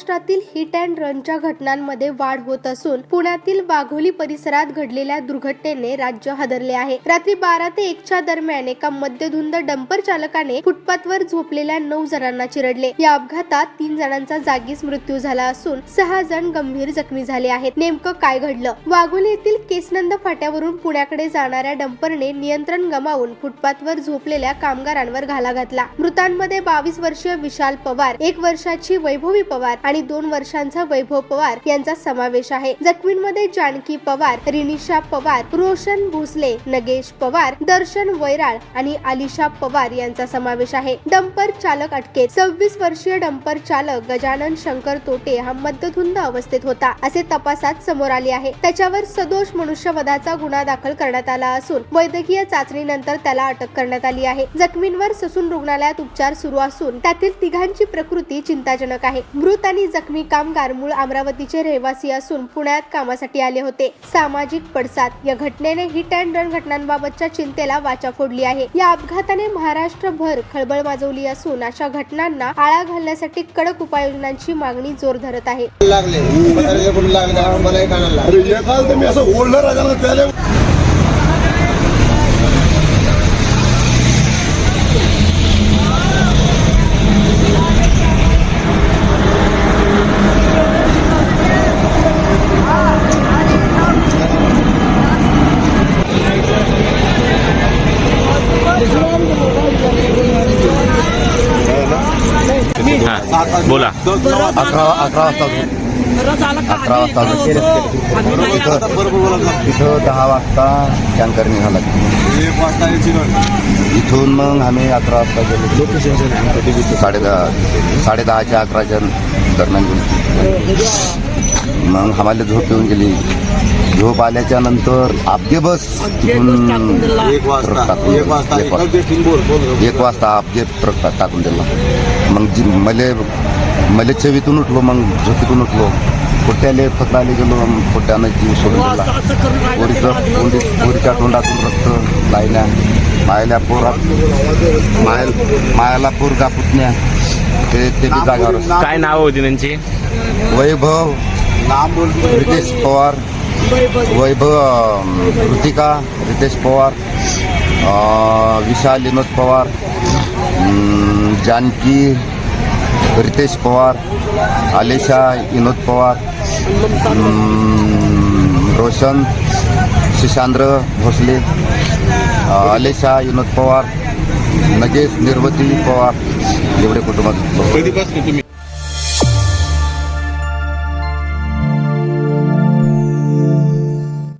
महाराष्ट्रातील hit and रनच्या घटनांमध्ये वाढ होत असून पुण्यातील वाघोली परिसरात घडलेल्या दुर्घटनेने राज्य हादरले आहे. रात्री बारा ते एकच्या दरम्यान एका मद्यधुंद डंपर चालकाने फुटपाथवर झोपलेल्या नऊ जणांना चिरडले. या अपघातात तीन जणांचा जागीच मृत्यू झाला असून सहा जण गंभीर जखमी झाले आहेत. नेमकं काय घडलं? वाघोली येथील केसनंद फाट्यावरून पुण्याकडे जाणाऱ्या डंपरने नियंत्रण गमावून फुटपाथवर झोपलेल्या कामगारांवर घाला घातला. मृतांमध्ये बावीस वर्षीय विशाल पवार एक वर्षाची वैभवी पवार आणि दोन वर्षांचा वैभव पवार यांचा समावेश आहे. जखमींमध्ये जानकी पवार रिनिशा पवार रोशन भोसले नगेश पवार दर्शन वैराळ आणि आलिशा पवार यांचा समावेश आहे. डंपर चालक अटकेत. सव्वीस वर्षीय डंपर चालक गजानन शंकर तोटे हा मद्यधुंद अवस्थेत होता असे तपासात समोर आले आहे. त्याच्यावर सदोष मनुष्यवधाचा गुन्हा दाखल करण्यात आला असून वैद्यकीय चाचणीनंतर त्याला अटक करण्यात आली आहे. जखमींवर ससून रुग्णालयात उपचार सुरू असून त्यातील तिघांची प्रकृती चिंताजनक आहे. मृत आणि जखमी कामगार मूळ अमरावतीचे रहिवासी असून पुण्यात कामासाठी आले होते. सामाजिक पडसाद. या घटनेने हिट अँड रन घटनांबाबतच्या चिंतेला वाचा फोडली आहे. या अपघाताने महाराष्ट्रभर खळबळ माजवली असून अशा घटनांना आळा घालण्यासाठी कडक उपाययोजनांची मागणी जोर धरत आहे. लागले. लागले. लागले. बोला. अकरा अकरा वाजता अकरा वाजता तिथं तिथं दहा वाजता टँकर निघाला. इथून मग आम्ही अकरा वाजता गेलो. साडे दहा साडे दहाच्या अकराच्या दरम्यान गेलो. मग आम्हाला झोप येऊन गेली. झोप आल्याच्यानंतर आपगे बस तिथून एक वाजता टाकून एक वाजता एक आपगे ट्रक टाकून दिला. मग जी मले मले चवीतून उठलो मग झोपेतून उठलो. पोट्याले फकडाले गेलो मग पोट्यानं जीव सोडून दिला. पोरीचं तोंडी पोरीच्या तोंडातून रक्त लायल्या. मायल्या पोरात मायल मायाला पोरगा पुतण्या. ते ते बी जागावर काय नाव होती त्यांची? वैभव रितेश पवार वैभव ऋतिका रितेश पवार विशाल विनोद पवार जानकी रितेश पवार आलेशा विनोद पवार रोशन शिशांद्र भोसले आलेशा विनोद पवार नगेश निर्वती पवार एवढे कुटुंबात तुम्ही?